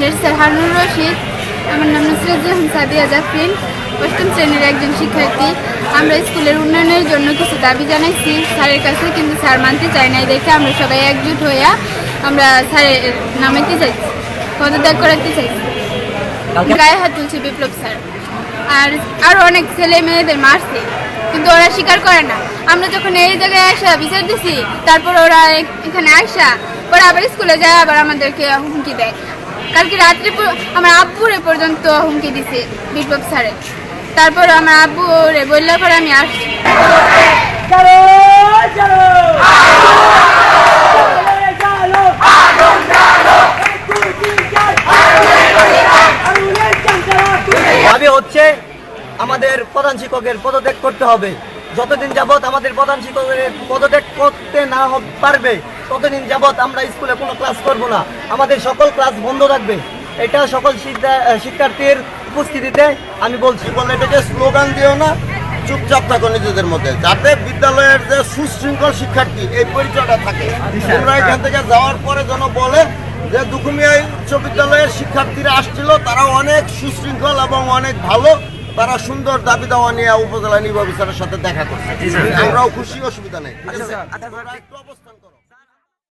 Head Rashid আমার নাম নুসরাত জাহান সাদিয়া জাফরিন, অষ্টম শ্রেণির একজন শিক্ষার্থী। আমরা স্কুলের উন্নয়নের জন্য কিছু দাবি জানাইছি। স্যারের কাছে কিন্তু স্যার মানতে চায় নাই, দেখে আমরা সবাই একজুট হইয়া আমরা স্যারের নামাইতে চাইছি, পদত্যাগ করাতে চাইছি। গায়ে হাত তুলছে বিপ্লব স্যার। আর আরও অনেক ছেলে মেয়েদের মারছে, কিন্তু ওরা স্বীকার করে না। আমরা যখন এই জায়গায় আসা বিচার দিছি, তারপর ওরা এখানে আসা, ওরা আবার স্কুলে যায়, আবার আমাদেরকে হুমকি দেয়। কালকে রাত্রে আমার আব্বুরে পর্যন্ত হুমকি দিছে বিপ্লব স্যারে। তারপর আমার আব্বুরে বললে পরে আমি আসছি। হচ্ছে আমাদের প্রধান শিক্ষকের পদত্যাগ করতে হবে। যতদিন যাবৎ আমাদের প্রধান শিক্ষকের পদত্যাগ করতে না পারবে ততদিন যাবত আমরা স্কুলে কোনো ক্লাস করব না। আমাদের সকল ক্লাস বন্ধ থাকবে। এটা সকল শিক্ষা- শিক্ষার্থীর উপস্থিতিতে আমি বলছি। বলে এটাকে স্লোগান দিও না চুপচাপ থাকো নিজেদের মধ্যে যাতে বিদ্যালয়ের যে সুশৃঙ্খল শিক্ষার্থী এই পরিচয়টা থাকে। তোমরা এখান থেকে যাওয়ার পরে যেন বলে যে দুখুমিয়া উচ্চ বিদ্যালয়ের শিক্ষার্থীরা আসছিল তারা অনেক সুশৃঙ্খল এবং অনেক ভালো। তারা সুন্দর দাবি দাওয়া নিয়ে উপজেলা নির্বাচনের সাথে দেখা করছে। আমরাও খুশি অসুবিধা নেই। ঠিক আছে? অবস্থান করো।